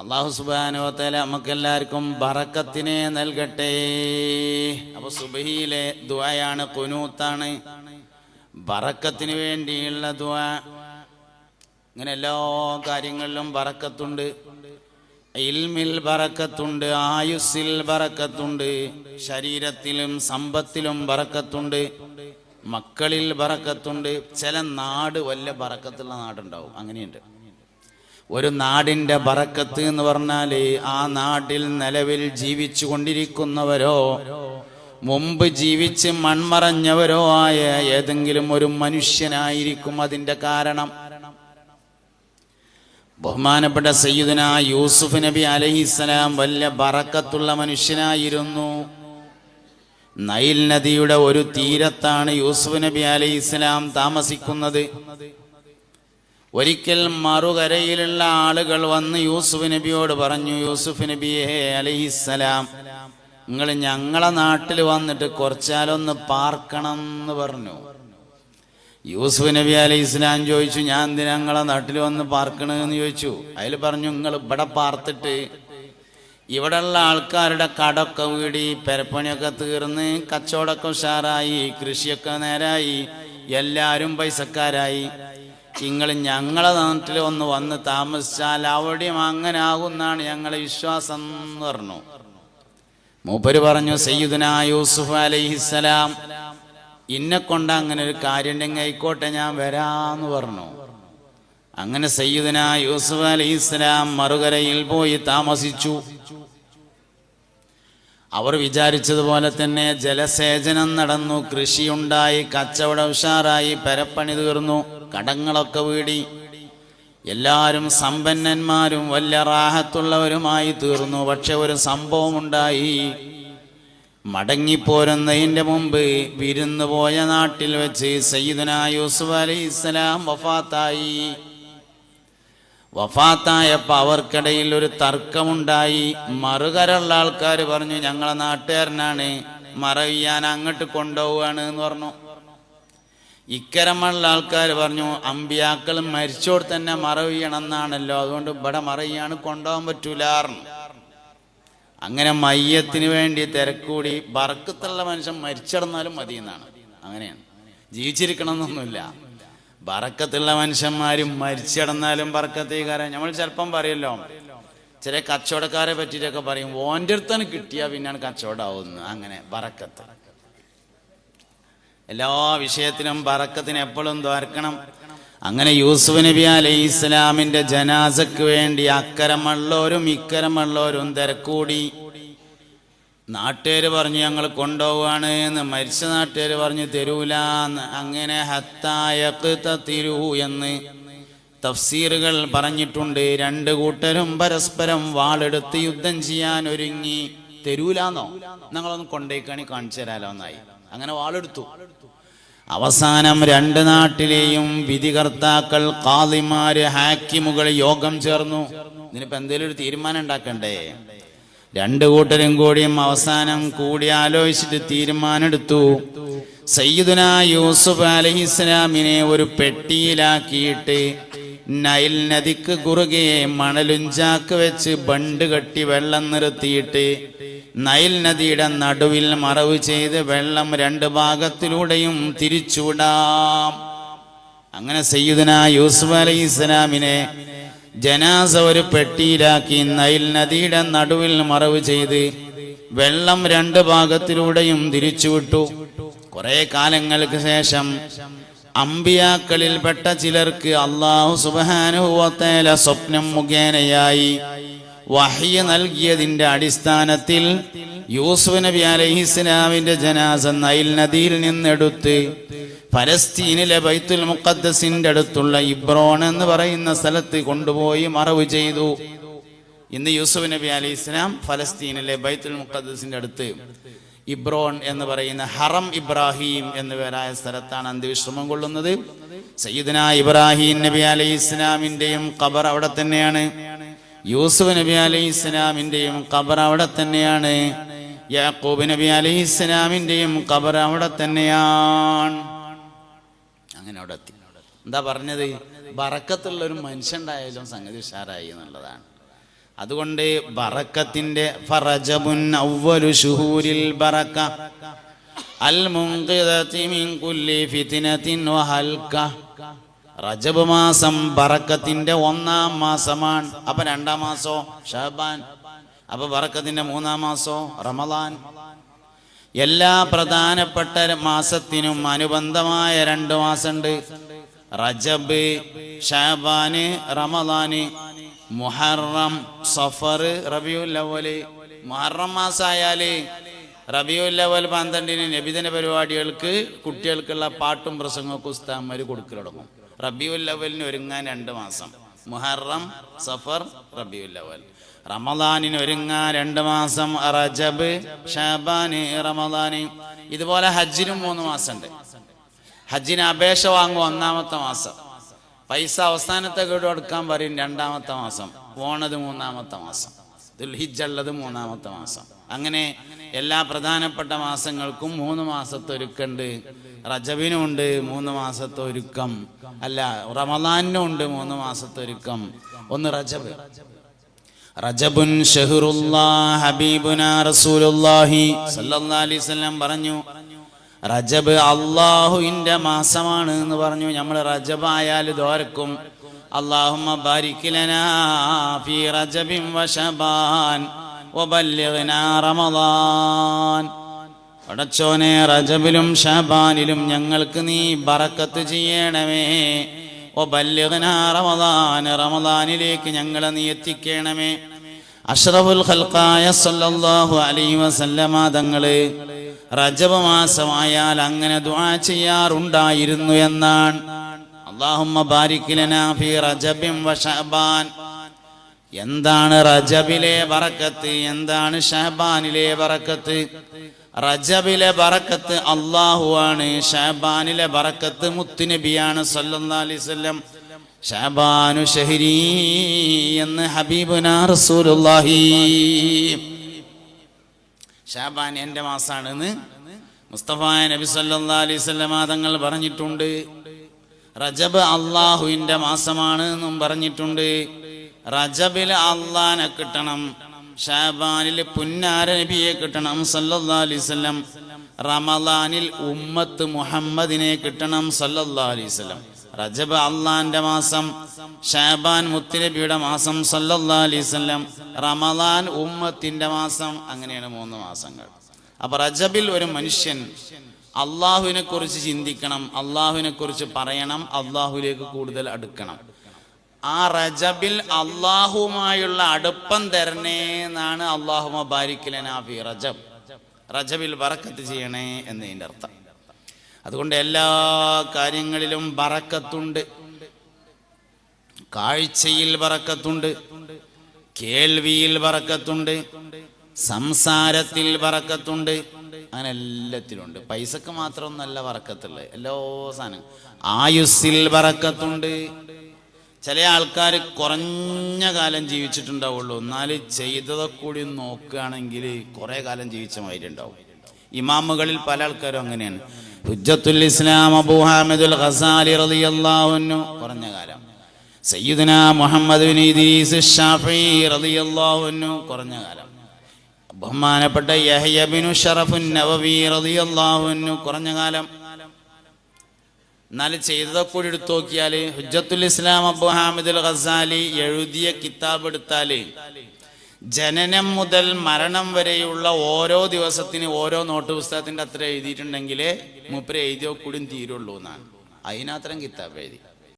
അള്ളാഹു സുബാനുവത്തേല നമുക്കെല്ലാവർക്കും ബറക്കത്തിനെ നൽകട്ടെ. അപ്പൊ സുബഹിയിലെ ദുആയാണ് കുനൂത്താണ്. ബറക്കത്തിന് വേണ്ടിയുള്ള ദുആ. ഇങ്ങനെ എല്ലാ കാര്യങ്ങളിലും ബറക്കത്തുണ്ട്. ഇൽമിൽ ബറക്കത്തുണ്ട് ആയുസ്സിൽ ബറക്കത്തുണ്ട് ശരീരത്തിലും സമ്പത്തിലും ബറക്കത്തുണ്ട് മക്കളിൽ ബറക്കത്തുണ്ട്. ചില നാട് വല്ല ബറക്കത്തുള്ള നാടുണ്ടാവും. അങ്ങനെയുണ്ട്. ഒരു നാടിന്റെ ബറക്കത്ത് എന്ന് പറഞ്ഞാൽ ആ നാട്ടിൽ നിലവിൽ ജീവിച്ചു കൊണ്ടിരിക്കുന്നവരോ മുമ്പ് ജീവിച്ച് മൺമറഞ്ഞവരോ ആയ ഏതെങ്കിലും ഒരു മനുഷ്യനായിരിക്കും അതിന്റെ കാരണം. ബഹുമാനപ്പെട്ട സയ്യിദന യൂസുഫ് നബി അലഹിസ്സലാം വലിയ ബറക്കത്തുള്ള മനുഷ്യനായിരുന്നു. നൈൽ നദിയുടെ ഒരു തീരത്താണ് യൂസുഫ് നബി അലഹിസ്സലാം താമസിക്കുന്നത്. ഒരിക്കൽ മറുകരയിലുള്ള ആളുകൾ വന്ന് യൂസുഫ് നബിയോട് പറഞ്ഞു യൂസുഫ് നബിയെ അലഹിസലാം നിങ്ങൾ ഞങ്ങളെ നാട്ടിൽ വന്നിട്ട് കുറച്ചാലൊന്ന് പാർക്കണം എന്ന് പറഞ്ഞു. യൂസുഫ് നബി അലൈഹി ഇസ്ലാം ചോദിച്ചു ഞാൻ എന്തിനാ ഞങ്ങളെ നാട്ടിൽ വന്ന് പാർക്കണെന്ന് ചോദിച്ചു? അതിൽ പറഞ്ഞു നിങ്ങൾ ഇവിടെ പാർത്തിട്ട് ഇവിടെയുള്ള ആൾക്കാരുടെ കടൊക്കെ വീടി പെരപ്പണിയൊക്കെ തീർന്ന് കച്ചവടമൊക്കെ ഉഷാറായി കൃഷിയൊക്കെ നേരായി എല്ലാവരും പൈസക്കാരായി നിങ്ങൾ ഞങ്ങളെ നാട്ടിൽ ഒന്ന് വന്ന് താമസിച്ചാൽ അവിടെയും അങ്ങനെ ആകുന്നാണ് ഞങ്ങളെ വിശ്വാസം എന്ന് പറഞ്ഞു. മൂപ്പര് പറഞ്ഞു സയ്യിദുന യൂസുഫ് അലൈഹിസ്സലാം ഇന്നെ കൊണ്ട് അങ്ങനെ ഒരു കാര്യം ഉണ്ടെങ്കിൽ ആയിക്കോട്ടെ ഞാൻ വരാന്ന് പറഞ്ഞു. അങ്ങനെ സയ്യിദുന യൂസുഫ് അലൈഹിസ്സലാം മറുകരയിൽ പോയി താമസിച്ചു. അവർ വിചാരിച്ചതുപോലെ തന്നെ ജലസേചനം നടന്നു കൃഷിയുണ്ടായി കച്ചവടം ഉഷാറായി പരപ്പണി തീർന്നു. കടങ്ങളൊക്കെ വീടി. എല്ലാവരും സമ്പന്നന്മാരും വലിയ റാഹത്തുള്ളവരുമായി തീർന്നു. പക്ഷെ ഒരു സംഭവം ഉണ്ടായി മടങ്ങിപ്പോരുന്നതിന്റെ മുമ്പ് വിരുന്നു പോയ നാട്ടിൽ വെച്ച് സയ്യിദുന യൂസുഫ് അലൈഹി ഇസ്ലാം വഫാത്തായി. വഫാത്തായപ്പോൾ അവർക്കിടയിൽ ഒരു തർക്കമുണ്ടായി. മറുകരുള്ള ആൾക്കാർ പറഞ്ഞു ഞങ്ങളെ നാട്ടുകാരനാണ്. മറവിയാൻ അങ്ങോട്ട് കൊണ്ടുപോവുകയാണ് എന്ന് പറഞ്ഞു. ഇക്കരമുള്ള ആൾക്കാർ പറഞ്ഞു അമ്പിയാക്കൾ മരിച്ചോട് തന്നെ മറവിയണം എന്നാണല്ലോ അതുകൊണ്ട് ഇവിടെ മറയാണ് കൊണ്ടുപോകാൻ പറ്റൂലാർന്നു അങ്ങനെ മയ്യത്തിന് വേണ്ടി തിരക്കൂടി ബറക്കത്തുള്ള മനുഷ്യൻ മരിച്ചിടന്നാലും മതി എന്നാണ് അങ്ങനെയാണ്. ജീവിച്ചിരിക്കണം എന്നൊന്നുമില്ല ബറക്കത്തുള്ള മനുഷ്യന്മാരും മരിച്ചിടന്നാലും ബറക്കത്തേക്കാരൻ നമ്മൾ ചിലപ്പം പറയല്ലോ ചില കച്ചവടക്കാരെ പറ്റിയിട്ടൊക്കെ പറയും ഓന്റെ അടുത്താണ് കിട്ടിയാൽ പിന്നെയാണ് കച്ചവടമാവുന്നത് അങ്ങനെ ബറക്കത്ത് എല്ലാ വിഷയത്തിനും പറക്കത്തിന് എപ്പോഴും ദ്വാർക്കണം അങ്ങനെ യൂസുഫ് നബി അലൈഹി ഇസ്ലാമിന്റെ ജനാസക്ക് വേണ്ടി അക്കരമുള്ളവരും ഇക്കരമുള്ളവരും തിരക്കൂടി. നാട്ടുകാർ പറഞ്ഞു ഞങ്ങൾ കൊണ്ടുപോവാണ് എന്ന് മരിച്ച നാട്ടുകാർ പറഞ്ഞു തരൂല അങ്ങനെ ഹത്തായക്ക് തിരു എന്ന് തഫ്സീറുകൾ പറഞ്ഞിട്ടുണ്ട്. രണ്ട് കൂട്ടരും പരസ്പരം വാളെടുത്ത് യുദ്ധം ചെയ്യാൻ ഒരുങ്ങി. തരൂലാന്നോ? ഞങ്ങളൊന്ന് കൊണ്ടേക്കാണി കാണിച്ചു തരാലോ എന്നായി. അങ്ങനെ വാളെടുത്തു. അവസാനം രണ്ട് നാട്ടിലെയും വിധികർത്താക്കൾ കാതിമാര് ഹാക്കിമുകൾ യോഗം ചേർന്നു. ഇതിനിപ്പോ എന്തെങ്കിലും ഒരു തീരുമാനം ഉണ്ടാക്കണ്ടേ? രണ്ടു കൂട്ടരും കൂടിയും അവസാനം കൂടി ആലോചിച്ചിട്ട് തീരുമാനമെടുത്തു. സയ്യിദുന യൂസുഫ് അലഹിസ്ലാമിനെ ഒരു പെട്ടിയിലാക്കിയിട്ട് നൈൽ നദിക്ക് കുറുകെ മണലുഞ്ചാക്ക് വെച്ച് ബണ്ട് കെട്ടി വെള്ളം നിർത്തിയിട്ട് നൈൽ നദിയുടെ നടുവിൽ മറവ് ചെയ്ത് വെള്ളം രണ്ട് ഭാഗത്തിലൂടെയും തിരിച്ചുവിടാം. അങ്ങനെ സയ്യുദന യൂസുഫ് അലൈഹി ഇസ്ലാമിനെ ജനാസ ഒരു പെട്ടിയിലാക്കി നൈൽ നദിയുടെ നടുവിൽ മറവ് ചെയ്ത് വെള്ളം രണ്ട് ഭാഗത്തിലൂടെയും തിരിച്ചുവിട്ടു. കുറെ കാലങ്ങൾക്ക് ശേഷം അമ്പിയാക്കളിൽപ്പെട്ട ചിലർക്ക് അള്ളാഹു സുബാനുഭവത്തേല സ്വപ്നം മുഖേനയായി വഹ്യ നൽകിയതിന്റെ അടിസ്ഥാനത്തിൽ യൂസുഫ് നബി അലഹിസ്ലാമിന്റെ ജനാസ നൈൽ നദിയിൽ നിന്നെടുത്ത് പലസ്തീനിലെ ബൈത്തുൽ മുക്കദ്സിന്റെ അടുത്തുള്ള ഇബ്രോൺ എന്ന് പറയുന്ന സ്ഥലത്ത് കൊണ്ടുപോയി മറവ് ചെയ്തു. ഇന്ന് യൂസുഫ് നബി അലൈഹി ഇസ്ലാം ഫലസ്തീനിലെ ബൈത്തുൽ മുക്കദ്സിന്റെ അടുത്ത് ഇബ്രോൺ എന്ന് പറയുന്ന ഹറം ഇബ്രാഹിം എന്ന് പേരായ സ്ഥലത്താണ് അന്ത്യവിശ്രമം കൊള്ളുന്നത്. സയ്യിദന ഇബ്രാഹിം നബി അലൈഹി ഇസ്ലാമിന്റെയും ഖബർ അവിടെ തന്നെയാണ്. യൂസുഫ് നബി അലൈഹി ഇസ്ലാമിന്റെയും ഖബർ അവിടെ തന്നെയാണ്. യാക്കൂബ് നബി അലൈഹി ഇസ്ലാമിന്റെയും ഖബർ അവിടെ തന്നെയാണ്. അങ്ങനെ അവിടെ എത്തി. എന്താ പറഞ്ഞത്? ബറക്കത്തുള്ള ഒരു മനുഷ്യണ്ടായാലും സംഗതി ഉഷാറായി എന്നുള്ളതാണ്. അതുകൊണ്ട് ബറക്കത്തിന്റെ ഫറജബുൻ അവ്വലു ബറക്ക. അൽ മിൻ കുല്ലി ഫിത്നത്തിൻ വഹൽക റജബ് മാസം ബറക്കത്തിന്റെ ഒന്നാം മാസമാണ്. അപ്പൊ രണ്ടാം മാസോ? ഷഹബാൻ. അപ്പൊ ബറക്കത്തിന്റെ മൂന്നാം മാസോ? റമദാൻ. എല്ലാ പ്രധാനപ്പെട്ട മാസത്തിനും അനുബന്ധമായ രണ്ട് മാസമുണ്ട്. റജബ് ഷാബാന് റമദാന്. മുഹറം സഫർ റബിയുൽ മുഹറം മാസമായാൽ റബിയുൽ അവൽ പന്ത്രണ്ടിന് നബിദിന പരിപാടികൾക്ക് കുട്ടികൾക്കുള്ള പാട്ടും പ്രസംഗവും ഉസ്താന്മാർ കൊടുക്കൽ തുടങ്ങും. റബിയുൽ അവലിന് ഒരുങ്ങാൻ രണ്ട് മാസം. മുഹറം സഫർ റബിയുല്ലവൽ. റമദാനിന് ഒരുങ്ങാൻ രണ്ട് മാസം. റജബ് ഷബാന് റമദാന്. ഇതുപോലെ ഹജ്ജിനും മൂന്ന് മാസമുണ്ട്. ഹജ്ജിന് അപേക്ഷ വാങ്ങും ഒന്നാമത്തെ മാസം. പൈസ അവസാനത്തെ കൂടെ കൊടുക്കാൻ പറയും രണ്ടാമത്തെ മാസം. പോണത് മൂന്നാമത്തെ മാസം. ദുൽഹിജുള്ളത് മൂന്നാമത്തെ മാസം. അങ്ങനെ എല്ലാ പ്രധാനപ്പെട്ട മാസങ്ങൾക്കും മൂന്ന് മാസത്തെ ഒരുക്കുണ്ട്. റജബിനും ഉണ്ട് മൂന്ന് മാസത്തെ ഒരുക്കം അല്ല റമദാനുണ്ട് മൂന്ന് മാസത്തെ ഒരുക്കം ഒന്ന് റജബ്. റജബുൻ ഹബീബുന റസൂലുള്ളാഹി അലൈഹി വസല്ലം പറഞ്ഞു റജബ് അള്ളാഹുവിന്റെ മാസമാണ് എന്ന് പറഞ്ഞു. നമ്മൾ റജബ് ആയാൽ ദോരക്കും അള്ളാഹുമ്മ ഫീ റജബിൻ പടച്ചോനെ റജബിലും ഷബാനിലും ഞങ്ങൾക്ക് നീ ബറക്കത്ത് ചെയ്യണമേ. ഓ ബല്യകനാ റമദാൻ റമദാനിലേക്ക് ഞങ്ങളെ നീ എത്തിക്കണമേ. അഷ്റഫുൽ ഖൽഖായ സല്ലല്ലാഹു അലൈഹി വസല്ലമ തങ്ങൾ റജബ് മാസമായാൽ അങ്ങനെ ദുആ ചെയ്യാറുണ്ടായിരുന്നു എന്നാണ്. അല്ലാഹുമ്മ ബാരിക് ലനാ ഫീ റജബിൻ ഷഅബാൻ എന്താണ് റജബിലെ ബറക്കത്ത്? എന്താണ് ഷഹബാനിലെ ബറക്കത്ത്? റജബിലെ ബറക്കത്ത് അള്ളാഹു ആണ് ഷഹബാനിലെ ബറക്കത്ത് മുത്തുനബിയാണ് സല്ലിസ്വല്ലം ഷഹബാനു ഷഹരി എന്ന് ഹബീബുന റസൂലുള്ളാഹി. ഷാബാൻ എന്റെ മാസാണെന്ന് മുസ്തഫ നബി സല്ലാ അലൈഹി വസല്ലം തങ്ങൾ പറഞ്ഞിട്ടുണ്ട്. റജബ് അള്ളാഹുവിന്റെ മാസമാണ് എന്നും പറഞ്ഞിട്ടുണ്ട്. റജബിൽ അള്ളാനെ കിട്ടണം. ഷാബാനിൽ പുന്നാര നബിയെ കിട്ടണം സല്ലല്ലാഹു അലൈഹി വസല്ലം. റമദാനിൽ ഉമ്മത്ത് മുഹമ്മദിനെ കിട്ടണം സല്ലല്ലാഹു അലൈഹി വസല്ലം. റജബ് അള്ളാന്റെ മാസം ഷാബാൻ മുത്തുനബിയുടെ മാസം സല്ലല്ലാഹു അലൈഹി വസല്ലം. റമദാൻ ഉമ്മത്തിന്റെ മാസം അങ്ങനെയാണ് മൂന്ന് മാസങ്ങൾ. അപ്പൊ റജബിൽ ഒരു മനുഷ്യൻ അള്ളാഹുവിനെ കുറിച്ച് ചിന്തിക്കണം അള്ളാഹുവിനെ കുറിച്ച് പറയണം അള്ളാഹുലേക്ക് കൂടുതൽ അടുക്കണം. ആ റജബിൽ അള്ളാഹുമായുള്ള അടുപ്പം തരണേ എന്നാണ് അള്ളാഹുമ ബാരിക്കലനാഫി റജബ്. റജബിൽ ബറക്കത്ത് ചെയ്യണേ എന്നതിന്റെ അർത്ഥം. അതുകൊണ്ട് എല്ലാ കാര്യങ്ങളിലും ബറക്കത്തുണ്ട്. കാഴ്ചയിൽ ബറക്കത്തുണ്ട്. കേൾവിയിൽ ബറക്കത്തുണ്ട്. സംസാരത്തിൽ ബറക്കത്തുണ്ട്. അങ്ങനെ എല്ലാത്തിലുണ്ട്. പൈസക്ക് മാത്രമൊന്നല്ല വറക്കത്തുള്ളത് എല്ലാ സാധനം ആയുസ്സിൽ ബറക്കത്തുണ്ട്. ചില ആൾക്കാർ കുറഞ്ഞ കാലം ജീവിച്ചിട്ടുണ്ടാവുള്ളൂ. എന്നാൽ ചെയ്തതൊക്കെ കൂടി നോക്കുകയാണെങ്കിൽ കുറേ കാലം ജീവിച്ച മാതിരി ഉണ്ടാവും. ഇമാമുകളിൽ പല ആൾക്കാരും അങ്ങനെയാണ്. ഹുജ്ജത്തുൽ ഇസ്ലാം അബൂ ഹാമിദുൽ ഖസാലി റളിയല്ലാഹു അൻഹു കുറഞ്ഞ കാലം. സയ്യിദന മുഹമ്മദ് ബിൻ ഇദ്രീസ് റളിയല്ലാഹു അൻഹു കുറഞ്ഞ കാലം. ബഹുമാനപ്പെട്ട യഹ്യ ഷറഫുൻ നവവി റളിയല്ലാഹു അൻഹു കുറഞ്ഞ കാലം. എന്നാൽ ചെയ്തതൊക്കെ കൂടി എടുത്തു നോക്കിയാൽ ഹുജ്ജത്തുൽ ഇസ്ലാം അബു ഹാമിദുൽ ഖസാലി എഴുതിയ കിതാബ് എടുത്താൽ ജനനം മുതൽ മരണം വരെയുള്ള ഓരോ ദിവസത്തിന് ഓരോ നോട്ട് പുസ്തകത്തിന്റെ അത്ര എഴുതിയിട്ടുണ്ടെങ്കിൽ മൂപ്പര് എഴുതിയോ കൂടി തീരുള്ളൂ എന്നാണ്. അതിനത്രം കിതാബ് എഴുതി.